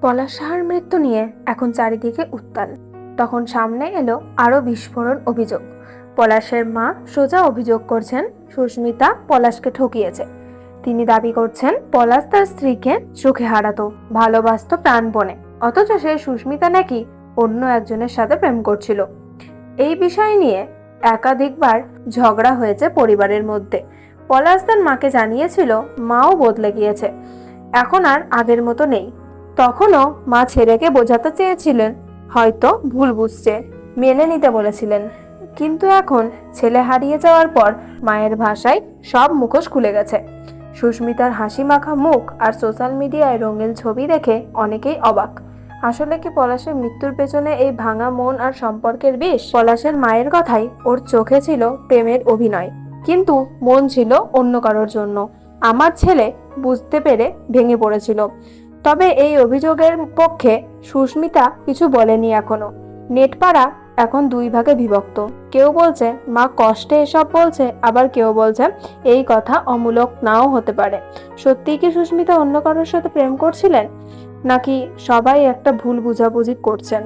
পলাশ সাহার মৃত্যু নিয়ে এখন চারিদিকে উত্তাল। তখন সামনে এলো আরও বিস্ফোরণ অভিযোগ। পলাশের মা সোজা অভিযোগ করছেন, সুস্মিতা পলাশকে ঠকিয়েছে। তিনি দাবি করছেন, পলাশ তার স্ত্রীকে চোখে হারাতো, ভালোবাসতো প্রাণপণে অথচ সে সুস্মিতা নাকি অন্য একজনের সাথে প্রেম করছিল। এই বিষয় নিয়ে একাধিকবার ঝগড়া হয়েছে পরিবারের মধ্যে। পলাশ তার মাকে জানিয়েছিল, মাও বদলে গিয়েছে। এখন আর আগের মতো নেই। তখনও মা ছেলেকে বোঝাতে চেয়েছিলেন। হয়তো ভুল বুঝছে, মেনে নিতে বলেছিলেন। কিন্তু এখন ছেলে হারিয়ে যাওয়ার পর মায়ের ভাষায় সব মুখোশ খুলে গেছে। সুস্মিতার হাসি মাখা মুখ আর সোশ্যাল মিডিয়ায় রঙিন ছবি দেখে অনেকেই অবাক। আসলে কি পলাশের মৃত্যুর পেছনে এই ভাঙা মন আর সম্পর্কের বিষ? পলাশের মায়ের কথাই ওর চোখে ছিল প্রেমের অভিনয়। কিন্তু মন ছিল অন্য কারোর জন্য। আমার ছেলে বুঝতে পেরে ভেঙে পড়েছিল। তবে এই অভিযোগের পক্ষে সুস্মিতা কিছু বলেনি এখনও। নেটপাড়া এখন দুই ভাগে বিভক্ত। কেউ বলছে, মা কষ্টে এসব বলছে আবার কেউ বলছে, এই কথা অমূলক নাও হতে পারে সত্যিই কি সুস্মিতা অন্য কারোর সাথে প্রেম করছিলেন? নাকি সবাই একটা ভুল বুঝাবুঝি করছেন?